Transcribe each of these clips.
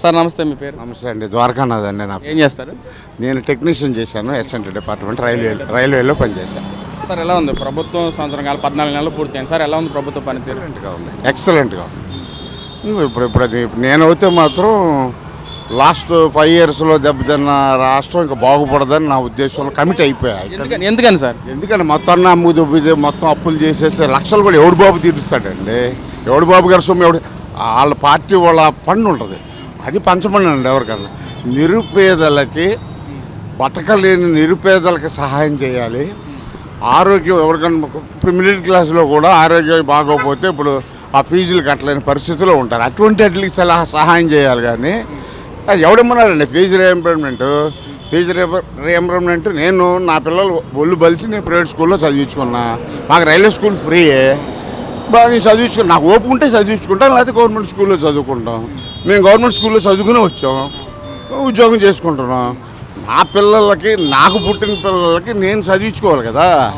Sir నమస్తే మీ పేరు? నమస్తే అండి ద్వారకానాథ్ అండి నా ఏం చేస్తారు? నేను టెక్నీషియన్ చేశాను ఎస్ఎన్టీ డిపార్ట్మెంట్ రైల్వే రైల్వేలో పనిచేశాను. సార్ ఎలా ఉంది? ప్రభుత్వం సంవత్సరం కాలం పద్నాలుగు నెలలు పూర్తయింది. సార్ ఎలా ఉంది ప్రభుత్వ పనితీరు? ఎక్సలెంట్గా ఉంది ఎక్సలెంట్గా ఉంది. ఇప్పుడు ఇప్పుడు అది నేనైతే మాత్రం లాస్ట్ ఫైవ్ ఇయర్స్లో దెబ్బతిన్న రాష్ట్రం ఇంకా బాగుపడదని నా ఉద్దేశంలో కమిట్ అయిపోయా. ఇక్కడ ఎందుకని ఎందుకని సార్? ఎందుకంటే మొత్తం అమ్ము మొత్తం అప్పులు చేసేసి లక్షలు కూడా ఎవడు బాబు తీరుస్తాడండి? ఎవడు బాబు గారి సొమ్ము ఎవడు? వాళ్ళ పార్టీ వాళ్ళ ఫండ్ ఉంటుంది. అది పంచమని అండి ఎవరికన్నా. నిరుపేదలకి బతకలేని నిరుపేదలకి సహాయం చేయాలి. ఆరోగ్యం ఎవరికన్నా ఇప్పుడు మిడిల్ క్లాస్లో కూడా ఆరోగ్యం బాగోకపోతే ఇప్పుడు ఆ ఫీజులు కట్టలేని పరిస్థితిలో ఉంటారు. అటువంటి వాటికి సలహా సహాయం చేయాలి కానీ ఎవడమ్మన్నాడండి ఫీజు రియంబర్మెంట్ ఫీజు రియంబర్మెంట్ నేను నా పిల్లలు ఒళ్ళు బలిసి నేను ప్రైవేట్ స్కూల్లో చదివించుకున్నా. మాకు రైల్వే స్కూల్ ఫ్రీయే. బాగా నేను చదివించుకున్నా. నాకు ఓపిక ఉంటే చదివించుకుంటాం లేకపోతే గవర్నమెంట్ స్కూల్లో చదువుకుంటాం. మేము గవర్నమెంట్ స్కూల్లో చదువుకుని వచ్చాం. ఉద్యోగం చేసుకుంటున్నాం. నా పిల్లలకి నాకు పుట్టిన పిల్లలకి నేను చదివించుకోవాలి కదా.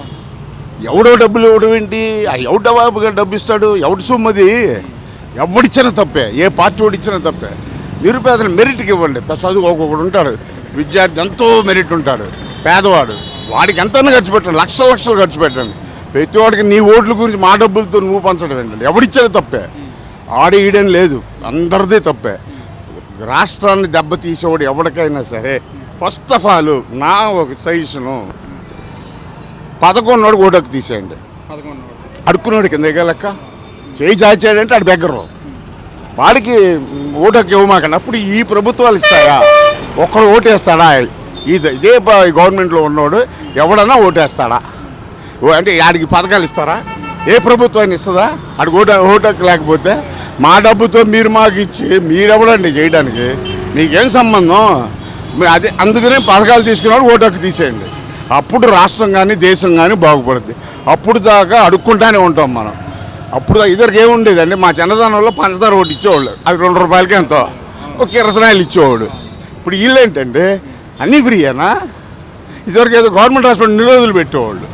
ఎవడో డబ్బులు ఇవ్వడం ఏంటి? ఎవడ బాబుగా డబ్బు ఇస్తాడు? ఎవడి సొమ్మది ఎవడిచ్చినా తప్పే. ఏ పార్టీ వాడిచ్చినా తప్పే. నిరుపేదలు మెరిట్కి ఇవ్వండి. పెద్ద చదువు ఒక్కొక్కడు ఉంటాడు. విద్యార్థి ఎంతో మెరిట్ ఉంటాడు. పేదవాడు. వాడికి ఎంతైనా ఖర్చు పెట్టండి. లక్షల లక్షలు ఖర్చు పెట్టండి. ప్రతి వాడికి నీ ఓట్ల గురించి మా డబ్బులతో నువ్వు పంచడం ఏంటండి? ఎవడిచ్చేది తప్పే. ఆడి ఈడని లేదు. అందరిది తప్పే. రాష్ట్రాన్ని దెబ్బతీసేవాడు ఎవరికైనా సరే ఫస్ట్ ఆఫ్ ఆల్ నా ఒక సజెషను పదకొన్నోడు ఓటకు తీసేయండి. అడుక్కున్నాడు కింద లెక్క చేయి చాచాడంటే ఆడు బెగ్గరు. వాడికి ఓటకు ఇవ్వమాకండి. అప్పుడు ఈ ప్రభుత్వాలు ఇస్తాయా ఒక్కడు ఓటేస్తాడా? ఇది ఇదే గవర్నమెంట్లో ఉన్నోడు ఎవడన్నా ఓటేస్తాడా? అంటే ఆడికి పథకాలు ఇస్తారా? ఏ ప్రభుత్వాన్ని ఇస్తుందా? ఆడికి ఓట ఓటకు లేకపోతే మా డబ్బుతో మీరు మాకు ఇచ్చి మీరెవడండి చేయడానికి? మీకేం సంబంధం? అదే అందుకనే పథకాలు తీసుకున్నాడు ఓటు తీసేయండి. అప్పుడు రాష్ట్రం కానీ దేశం కానీ బాగుపడుద్ది. అప్పుడు దాకా అడుక్కుంటానే ఉంటాం మనం. అప్పుడు ఇద్దరికి ఏముండేదండి మా చిన్నదానంలో పంచదార ఒకటి ఇచ్చేవాళ్ళు. అది రెండు రూపాయలకి ఎంతో. ఒక కిరసనాయలు ఇచ్చేవాడు. ఇప్పుడు వీళ్ళు ఏంటంటే అన్నీ ఫ్రీయేనా? ఇదివరకు ఏదో గవర్నమెంట్ హాస్పిటల్ నిరోధులు పెట్టేవాళ్ళు.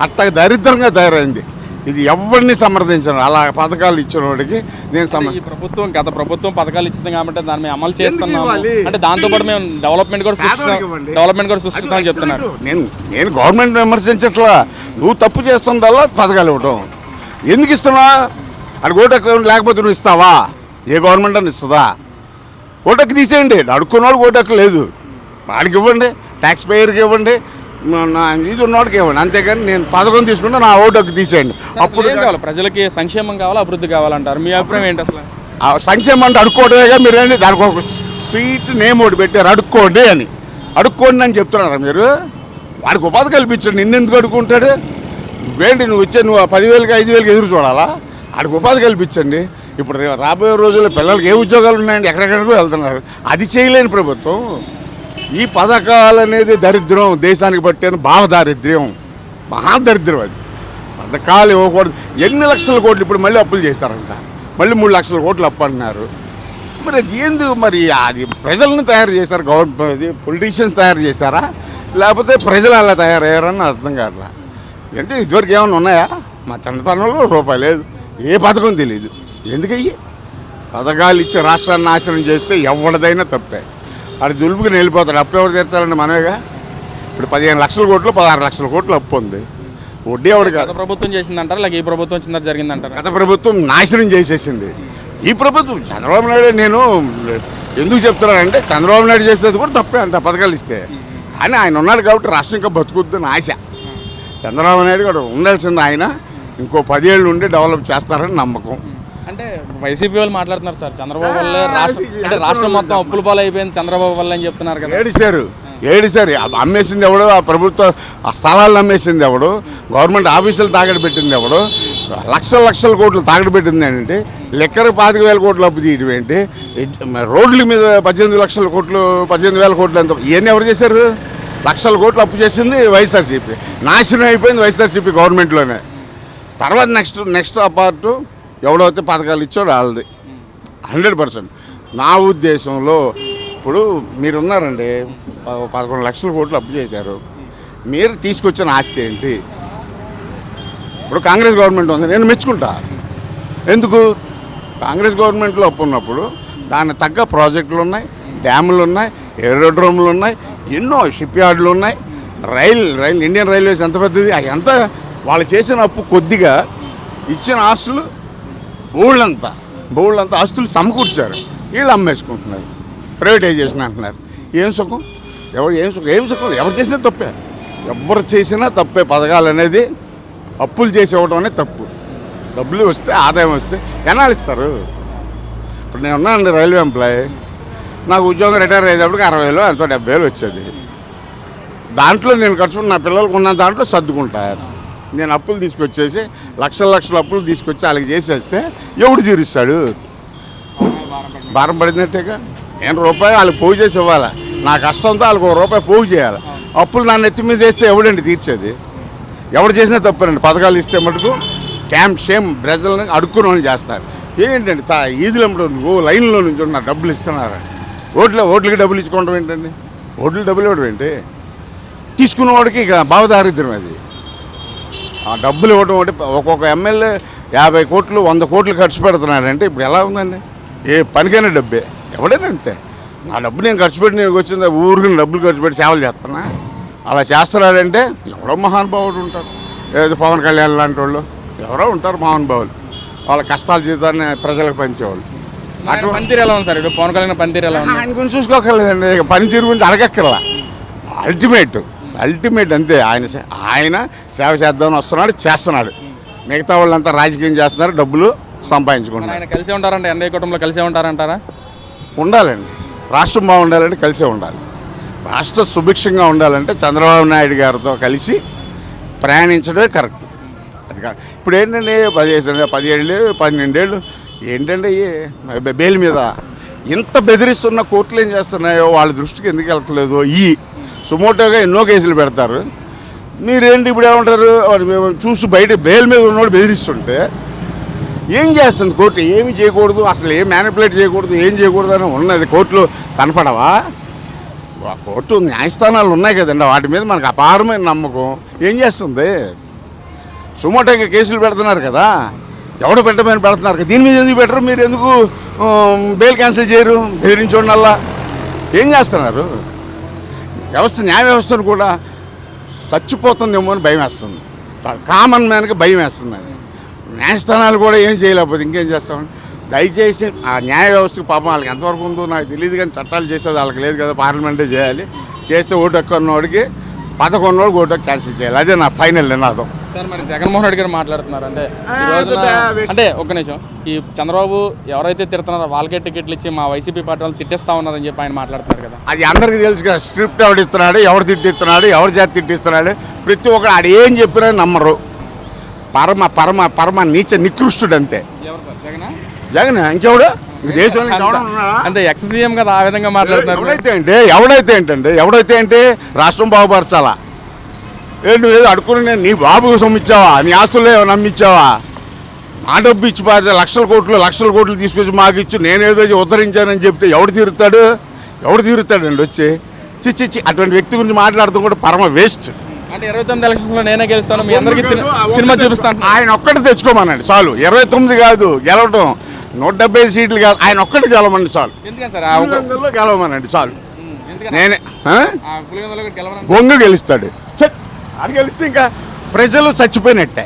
అట్లా దరిద్రంగా తయారైంది. ఇది ఎవరిని సమర్థించను? అలా పథకాలు ఇచ్చిన వాడికి నేను ఈ ప్రభుత్వం గత ప్రభుత్వం పథకాలు ఇచ్చింది కాబట్టి దాన్ని మేము అమలు చేస్తున్నాము. ఇవ్వాలి? అంటే దాంతో పాటు మేము డెవలప్మెంట్ కూడా సృష్టిస్తాం. డెవలప్మెంట్ కూడా సృష్టిస్తామని చెప్తున్నారు. నేను నేను గవర్నమెంట్ విమర్శించట్లా. నువ్వు తప్పు చేస్తుందల్లా పథకాలు ఇవ్వడం ఎందుకు ఇస్తున్నా? అది ఓటకు లేకపోతే నువ్వు ఇస్తావా? ఏ గవర్నమెంట్ అని ఇస్తుందా? ఓటకు తీసేయండి. అడుక్కున్నవాడు ఓటకు లేదు. వాడికి ఇవ్వండి. ట్యాక్స్ పేయర్కి ఇవ్వండి. ఇది ఉన్నవాడికి ఇవ్వండి. అంతేగాని నేను పథకం తీసుకుంటే నా ఓటకు తీసేయండి. అప్పుడు కావాలి? ప్రజలకి సంక్షేమం కావాలా అభివృద్ధి కావాలంటారు? మీ అభిప్రాయం ఏంటి అసలు? ఆ సంక్షేమం అంటే అడుక్కోవడమేగా మీరు ఏంటి? దానికి ఒక స్వీట్ నేమ్ ఒకటి పెట్టారు అడుక్కోండి అని. అడుక్కోండి అని చెప్తున్నారా మీరు? వాడికి ఉపాధి కల్పించండి. నిన్నెందుకు అడుక్కుంటాడు? నువ్వేంటి నువ్వు వచ్చే నువ్వు పదివేలకి ఐదు వేలకి ఎదురు చూడాలా? వాడికి ఉపాధి కల్పించండి. ఇప్పుడు రాబోయే రోజుల్లో పిల్లలకి ఏ ఉద్యోగాలు ఉన్నాయండి? ఎక్కడెక్కడికో వెళ్తున్నారు. అది చేయలేని ప్రభుత్వం. ఈ పథకాలు అనేది దరిద్రం దేశానికి పట్టిన భావ దారిద్ర్యం మహాదరిద్రం అది. పథకాలు ఇవ్వకూడదు. ఎన్ని లక్షల కోట్లు ఇప్పుడు మళ్ళీ అప్పులు చేస్తారంట. మళ్ళీ మూడు లక్షల కోట్లు అప్పు అంటున్నారు. మరి అది ఏంది మరి? అది ప్రజలను తయారు చేశారు గవర్నమెంట్ అది పొలిటీషియన్స్ తయారు చేశారా? లేకపోతే ప్రజలు అలా తయారయ్యారని అర్థం కావట్లా? అంటే ఇదివరకు ఏమైనా ఉన్నాయా? మా చిన్నతనంలో రూపాయి లేదు. ఏ పథకం తెలియదు ఎందుకయ్యి? పథకాలు ఇచ్చి రాష్ట్రాన్ని నాశనం చేస్తే ఎవరిదైనా తప్పే. అది దులుపుకుని వెళ్ళిపోతాడు. అప్పు ఎవరు తీర్చాలండి మనమేగా? ఇప్పుడు పదిహేను లక్షల కోట్లు పదహారు లక్షల కోట్లు అప్పు ఉంది. వడ్డీ ఎవడు కాదు ప్రభుత్వం చేసిందంటారా? లేక ఈ ప్రభుత్వం వచ్చిందా జరిగిందంటారా? గత ప్రభుత్వం నాశనం చేసేసింది. ఈ ప్రభుత్వం చంద్రబాబు నాయుడు నేను ఎందుకు చెప్తున్నానంటే చంద్రబాబు నాయుడు చేసేది కూడా తప్పే అంట పథకాలు ఇస్తే. కానీ ఆయన ఉన్నాడు కాబట్టి రాష్ట్రం ఇంకా బతుకుద్దని ఆశ. చంద్రబాబు నాయుడు కూడా ఉండాల్సింది ఆయన. ఇంకో పదేళ్ళు ఉండి డెవలప్ చేస్తారని నమ్మకం. అంటే వైసీపీ వాళ్ళు మాట్లాడుతున్నారు సార్. చంద్రబాబు వల్ల రాష్ట్రం అంటే రాష్ట్రం మొత్తం అప్పుల పాలు అయిపోయింది చంద్రబాబు వల్ల అని చెప్తున్నారు కదా. ఏడిశారు. ఏడిశారు. అమ్మేసింది ఎవడు? ఆ ప్రభుత్వ ఆ స్థలాలను అమ్మేసింది ఎవడు? గవర్నమెంట్ ఆఫీసులు తాగడి పెట్టింది ఎవడు? లక్షల లక్షల కోట్లు తాగడి పెట్టింది ఏంటి? లెక్కర పాతిక వేల కోట్లు అప్పు తీయడం ఏంటి? రోడ్ల మీద పద్దెనిమిది లక్షల కోట్లు పద్దెనిమిది వేల కోట్లు ఎంత ఇవన్నీ ఎవరు చేశారు? లక్షల కోట్లు అప్పు చేసింది వైఎస్ఆర్సీపీ. నాశనం అయిపోయింది వైఎస్ఆర్సీపీ గవర్నమెంట్లోనే. తర్వాత నెక్స్ట్ నెక్స్ట్ ఆ పార్ట్ ఎవడైతే పథకాలు ఇచ్చాడో వాళ్ళది. Hundred percent. నా ఉద్దేశంలో ఇప్పుడు మీరున్నారండి పదకొండు లక్షల కోట్లు అప్పు చేశారు. మీరు తీసుకొచ్చిన ఆస్తి ఏంటి? ఇప్పుడు కాంగ్రెస్ గవర్నమెంట్ ఉంది నేను మెచ్చుకుంటా. ఎందుకు? కాంగ్రెస్ గవర్నమెంట్లో అప్పు ఉన్నప్పుడు దాన్ని తగ్గ ప్రాజెక్టులు ఉన్నాయి డ్యాములు ఉన్నాయి ఏరోడ్రోమ్లు ఉన్నాయి ఎన్నో షిప్ యార్డులు ఉన్నాయి. రైల్ రైల్ ఇండియన్ రైల్వేస్ ఎంత పెద్దది అది ఎంత? వాళ్ళు చేసిన అప్పు కొద్దిగా ఇచ్చిన ఆస్తులు ఊళ్ళంతా బోళ్ళంతా ఆస్తులు సమకూర్చారు. వీళ్ళు అమ్మేసుకుంటున్నారు. ప్రైవేటైజేషన్ అంటున్నారు. ఏం సుఖం? ఎవరు ఏం సుఖం? ఏం సుఖం? ఎవరు చేసినా తప్పే. ఎవరు చేసినా తప్పే. పథకాలు అనేది అప్పులు చేసి ఇవ్వడం అనేది తప్పు. డబ్బులు వస్తే ఆదాయం వస్తే ఎనాలిస్తారు ఇప్పుడు నేను ఉన్నానండి రైల్వే ఎంప్లాయీ. నాకు ఉద్యోగం రిటైర్ అయ్యేటప్పటికి అరవై వేలు ఎంతో డెబ్బై వేలు వచ్చేది. దాంట్లో నేను ఖర్చు నా పిల్లలకు ఉన్న దాంట్లో సర్దుకుంటాను నేను అప్పులు తీసుకొచ్చేసి లక్షల లక్షల అప్పులు తీసుకొచ్చి వాళ్ళకి చేసేస్తే ఎవడు తీరుస్తాడు? భారం పడినట్టేగా? నేను రూపాయి వాళ్ళకి పోగు చేసి ఇవ్వాలి? నా కష్టంతో వాళ్ళకి ఒక రూపాయి పోగు చేయాలి? అప్పులు నా నెత్తి మీద వేస్తే ఎవడండి తీర్చేది? ఎవడు చేసినా తప్పనండి. పథకాలు ఇస్తే మటుకు క్యాంప్ షేమ్ ప్రజలను అడుక్కుని చేస్తారు. ఏంటండి? తా ఈదులు ఓ లైన్లో నుంచి ఉన్న డబ్బులు ఇస్తున్నారు? ఓట్ల ఓట్లకి డబ్బులు ఇచ్చుకోవడం ఏంటండి? ఓట్లు డబ్బులు ఇవ్వడం ఏంటి? తీసుకున్నవాడికి ఇక భావదారిద్ర్యం అది. ఆ డబ్బులు ఇవ్వడం ఒకటి ఒక్కొక్క ఎమ్మెల్యే యాభై కోట్లు వంద కోట్లు ఖర్చు పెడుతున్నారంటే ఇప్పుడు ఎలా ఉందండి? ఏ పనికైనా డబ్బే. ఎవడైనా అంతే. నా డబ్బు నేను ఖర్చు పెట్టి నేను వచ్చింది? ఊరికి డబ్బులు ఖర్చు పెట్టి సేవలు చేస్తున్నా. అలా చేస్తున్నాడంటే ఎవడో మహానుభావుడు ఉంటారు ఏదో పవన్ కళ్యాణ్ లాంటి వాళ్ళు ఎవరో ఉంటారు మహానుభావులు. వాళ్ళ కష్టాలు జీతాన్ని ప్రజలకు పంచేవాళ్ళు. పనితీరు ఎలా ఉంది సార్? ఇప్పుడు పవన్ కళ్యాణ్ పనితీరు ఎలా ఉంది? ఆయన గురించి చూసుకోకర్లేదండి. ఇక పనితీరు గురించి అడగక్కర్లా. అల్టిమేట్. అల్టిమేట్ అంతే. ఆయన ఆయన సేవ చేద్దామని వస్తున్నాడు చేస్తున్నాడు. మిగతా వాళ్ళంతా రాజకీయం చేస్తున్నారు డబ్బులు సంపాదించుకుంటున్నారు. ఆయన కలిసే ఉంటారంటే ఎన్డీఏ కుటుంబంలో కలిసే ఉంటారంటారా? ఉండాలండి. రాష్ట్రం బాగుండాలంటే కలిసే ఉండాలి. రాష్ట్ర సుభిక్షంగా ఉండాలంటే చంద్రబాబు నాయుడు గారితో కలిసి ప్రయాణించడమే కరెక్ట్. అది కాదు. ఇప్పుడు ఏంటండి పదిహేను పదిహేళ్ళు పన్నెండేళ్ళు బె- బెయిల్ మీద? ఇంత బెదిరిస్తున్న కోర్టులు ఏం చేస్తున్నాయో వాళ్ళ దృష్టికి ఎందుకు వెళ్తలేదు ఈ సుమోటోగా ఎన్నో కేసులు పెడతారు. మీరేంటి ఇప్పుడు ఏమంటారు? మేము చూసి బయట బెయిల్ మీద ఉన్నవాడు బెదిరిస్తుంటే ఏం చేస్తుంది కోర్టు? ఏమి చేయకూడదు? అసలు ఏం మ్యానిపులేట్ చేయకూడదు? ఏం చేయకూడదు అని ఉన్నది కోర్టులో కనపడవా? కోర్టు న్యాయస్థానాలు ఉన్నాయి కదండి. వాటి మీద మనకు అపారమైన నమ్మకం. ఏం చేస్తుంది? సుమోటోగా కేసులు పెడుతున్నారు కదా. ఎవడు పెట్టమని పెడుతున్నారు కదా? దీని మీద ఎందుకు పెట్టరు? మీరు ఎందుకు బెయిల్ క్యాన్సిల్ చేయరు? బెదిరించడం వల్ల ఏం చేస్తున్నారు? వ్యవస్థ న్యాయ వ్యవస్థను కూడా చచ్చిపోతుందేమో అని భయం వేస్తుంది. కామన్ మ్యాన్కి భయం వేస్తుంది న్యాయస్థానాలు కూడా ఏం చేయలేకపోతే ఇంకేం చేస్తామని దయచేసి ఆ న్యాయ వ్యవస్థకు పాపం వాళ్ళకి ఎంతవరకు ఉందో నాకు తెలియదు కానీ చట్టాలు చేసేది వాళ్ళకి లేదు కదా పార్లమెంటే చేయాలి. చేస్తే ఓటు ఎక్కువ ఉన్నవాడికి పదకొండు వాడికి ఓటు క్యాన్సిల్ చేయాలి. అదే నా ఫైనల్ నినాదం. సార్ మరి జగన్మోహన్ రెడ్డి గారు మాట్లాడుతున్నారు. అంటే ఈ రోజున అదే, అంటే ఒక్క నిమిషం. ఈ చంద్రబాబు ఎవరైతే తిడుతున్నారో వాళ్ళకే టికెట్లు ఇచ్చి మా వైసీపీ పార్టీ వాళ్ళు తిట్టేస్తా ఉన్నారని చెప్పి ఆయన మాట్లాడుతున్నారు కదా. అది అందరికీ తెలుసు కదా స్క్రిప్ట్ ఎవడు ఇస్తున్నాడు ఎవడు తిట్టిస్తున్నాడు ఎవరి చేత తిట్టిస్తున్నాడు. ప్రతి ఒక్కడు ఆడు ఏం చెప్పినా నమ్మరు. పరమ పరమ పరమ నీచ నికృష్టుడు అంతే. ఎవరు సార్? జగన్? జగన్ ఇంకెవడు? అంటే ఎక్స్ సీఎం కదా ఆ విధంగా మాట్లాడుతున్నారు. ఎవడైతే అంటే ఎవడైతే ఏంటంటే ఎవడైతే అంటే రాష్ట్రం బాగుపరచాలా? ఏ ఏదో అడుకుని నేను నీ బాబుకు సొమ్మిచ్చావా? నీ ఆస్తుల్లో ఏమో నమ్మిచ్చావా? నా డబ్బు ఇచ్చి పారితే లక్షల కోట్లు లక్షల కోట్లు తీసుకొచ్చి మాకు ఇచ్చి నేనేదో ఉద్ధరించానని చెప్తే ఎవడు తీరుతాడు? ఎవడు తీరుతాడండి వచ్చి? చిచ్చి చి అటువంటి వ్యక్తి గురించి మాట్లాడటం కూడా పరమ వేస్ట్ అంటే ఇరవై తొమ్మిది ఎలక్షన్స్లో నేనే గెలుస్తాను మీ అందరికీ సినిమా చూపిస్తాను. ఆయన ఒక్కటి తెచ్చుకోమనండి చాలు. ఇరవై తొమ్మిది కాదు గెలవటం. నూట డెబ్బై సీట్లు కాదు ఆయన ఒక్కటి గెలవమండి చాలు. గెలవమనండి చాలు. నేనే గొంగ గెలుస్తాడు. ఛట్! ఆడు గెలిస్తే ఇంకా ప్రజలు చచ్చిపోయినట్టే.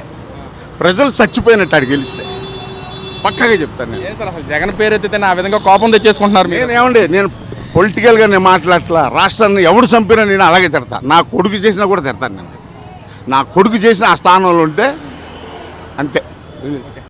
ప్రజలు చచ్చిపోయినట్టు ఆడు గెలిస్తే పక్కగా చెప్తాను నేను. సార్ అసలు జగన్ పేరు ఎత్తితే ఆ విధంగా కోపం తెచ్చేసుకుంటున్నారు మీరు? నేను ఏమండి నేను పొలిటికల్గా నేను మాట్లాడట్లా రాష్ట్రాన్ని ఎవడు చంపినా నేను అలాగే తిడతా. నా కొడుకు చేసినా కూడా తిడతాను నేను. నా కొడుకు చేసిన ఆ స్థానంలో ఉంటే అంతే.